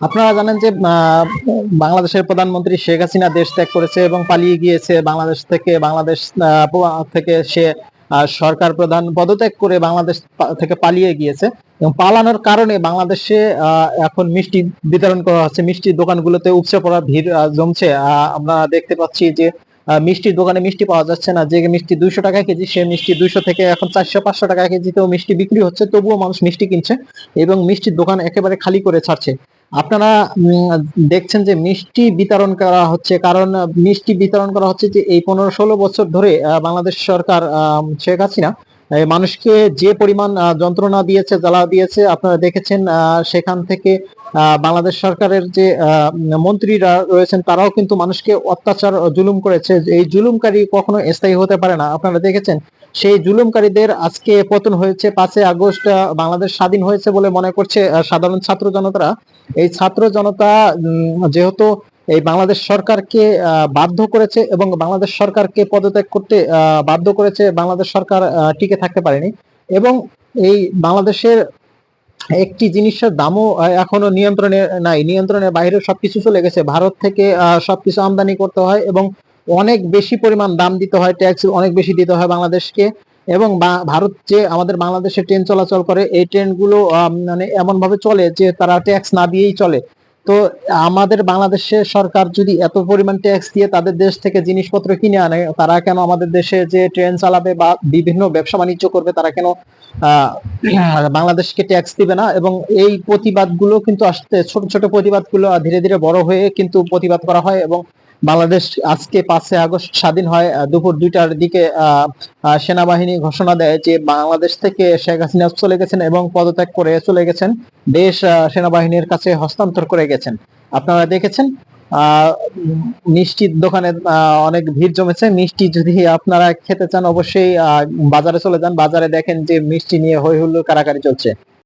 আপনারা জানেন যে বাংলাদেশের প্রধানমন্ত্রী শেখ হাসিনা দেশ ত্যাগ করেছে এবং পালিয়ে গিয়েছে। বাংলাদেশ থেকে বাংলাদেশ থেকে সে সরকার প্রধান পদত্যাগ করে বাংলাদেশ থেকে পালিয়ে গিয়েছে। এবং পালানোর কারণে বাংলাদেশে এখন মিষ্টি বিতরণ করা হচ্ছে। মিষ্টির দোকানগুলোতে উপচে পড়া ভিড় জমছে। আমরা দেখতে পাচ্ছি যে মিষ্টির দোকানে মিষ্টি পাওয়া যাচ্ছে না। যে মিষ্টি দুইশো টাকা কেজি, সে মিষ্টি দুইশো থেকে এখন চারশো, পাঁচশো টাকা কেজিতেও মিষ্টি বিক্রি হচ্ছে। তবুও মানুষ মিষ্টি কিনছে এবং মিষ্টির দোকান একেবারে খালি করে ছাড়ছে। আপনারা দেখছেন যে মিষ্টি বিতরণ করা হচ্ছে, কারণ, মিষ্টি বিতরণ করা হচ্ছে যে এই পনেরো ষোলো বছর ধরে বাংলাদেশ সরকার শেখ হাসিনা মানুষকে যে পরিমাণ যন্ত্রণা দিয়েছে, জ্বালা দিয়েছে, আপনারা দেখেছেন সেখান থেকে বাংলাদেশ সরকারের যে মন্ত্রীরা রয়েছেন, তারাও কিন্তু মানুষকে অত্যাচার জুলুম করেছে। এই জুলুমকারী কখনো স্থায়ী হতে পারে না। আপনারা দেখেছেন, সেই জুলুমকারীদের আজকে পতন হয়েছে পাঁচই আগস্ট বাংলাদেশ স্বাধীন হয়েছে বলে মনে করছে সাধারণ ছাত্র জনতারা। এই ছাত্র জনতা যেহেতু এই বাংলাদেশ সরকারকে বাধ্য করেছে এবং বাংলাদেশ সরকারকে পদত্যাগ করতে বাধ্য করেছে বাংলাদেশ সরকার টিকে থাকতে পারেনি। এবং এই বাংলাদেশের একটি জিনিসের দামও এখনও নিয়ন্ত্রণে নাই। নিয়ন্ত্রণের বাইরে সবকিছু চলে গেছে। ভারত থেকে সবকিছু আমদানি করতে হয় এবং অনেক বেশি পরিমাণ দাম দিতে হয়, ট্যাক্স অনেক বেশি দিতে হয় বাংলাদেশকে। এবং ভারত যে আমাদের বাংলাদেশে ট্রেন চলাচল করে, এই ট্রেনগুলো মানে এমনভাবে চলে যে তারা ট্যাক্স না দিয়েই চলে। তো আমাদের বাংলাদেশের সরকার যদি এত পরিমাণ ট্যাক্স দিয়ে তাদের দেশ থেকে জিনিসপত্র কিনে আনে, তারা কেন আমাদের দেশে যে ট্রেন চালাবে বা বিভিন্ন ব্যবসা বাণিজ্য করবে, তারা কেন বাংলাদেশকে ট্যাক্স দিবে না? এবং এই প্রতিবাদগুলো কিন্তু আসতে, ছোট ছোট প্রতিবাদগুলো ধীরে ধীরে বড় হয়ে কিন্তু প্রতিবাদ করা হয় এবং বাংলাদেশ আজকে পাঁচই আগস্ট স্বাধীন হয় দুপুর দুইটার দিকে সেনাবাহিনী ঘোষণা দেয় যে বাংলাদেশ থেকে শেখ হাসিনা চলে গেছেন এবং পদত্যাগ করে চলে গেছেন। দেশ সেনাবাহিনীর কাছে হস্তান্তর করে গেছেন। আপনারা দেখেছেন মিষ্টির দোকানে অনেক ভিড় জমেছে। মিষ্টি যদি আপনারা খেতে চান, অবশ্যই বাজারে চলে যান। বাজারে দেখেন যে মিষ্টি নিয়ে হই হুল্লোড় কারাকারি চলছে।